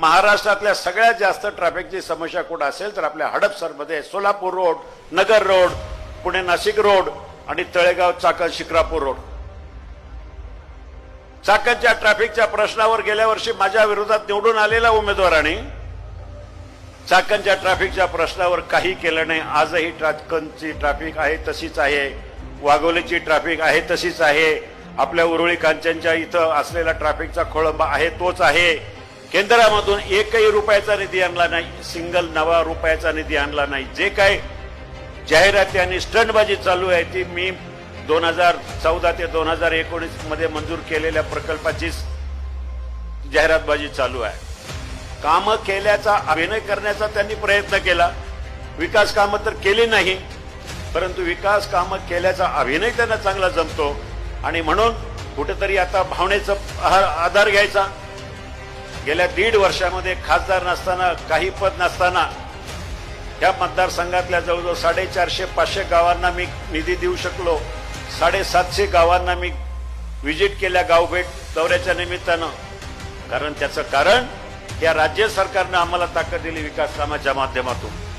महाराष्ट्रातल्या सगळ्यात जास्त ट्रॅफिकची समस्या कुठं असेल तर आपल्या हडपसरमध्ये Solapur road Nagar road Pune Nashik road आणि तळेगाव चाकण शिक्रापूर रोड चाकणच्या ट्रॅफिकच्या प्रश्नावर गेल्या वर्षी माझ्या विरोधात निवडून आलेल्या उमेदवाराने चाकणच्या ट्रॅफिकच्या प्रश्नावर काही केलं नाही. आजही चाकणची ट्रॅफिक आहे तशीच आहे. वाघोलीची ट्रॅफिक आहे तशीच आहे. आपल्या उरुळी कांचनच्या इथं असलेला ट्रॅफिकचा खोळंबा आहे तोच आहे. केंद्रामधून एकही रुपयाचा निधी आणला नाही सिंगल नवा रुपयाचा निधी आणला नाही. जे काय जाहिराती आणि स्टंटबाजी चालू आहे ती मी दोन हजार चौदा ते दोन हजार एकोणीसमध्ये मंजूर केलेल्या प्रकल्पाचीच जाहिरातबाजी चालू आहे. कामं केल्याचा अभिनय करण्याचा त्यांनी प्रयत्न केला. विकास कामं तर केली नाही परंतु विकास कामं केल्याचा अभिनय त्यांना चांगला जमतो. आणि म्हणून कुठेतरी आता भावनेचा आहार- आधार घ्यायचा. गेल्या दीड वर्षामध्ये खासदार नसताना काही पद नसताना या मतदारसंघातल्या जवळजवळ साडेचारशे पाचशे गावांना मी निधी देऊ शकलो. साडेसातशे गावांना मी व्हिजिट केल्या गावभेट दौऱ्याच्या निमित्तानं. कारण त्याचं कारण या राज्य सरकारनं आम्हाला ताकद दिली विकास कामाच्या माध्यमातून.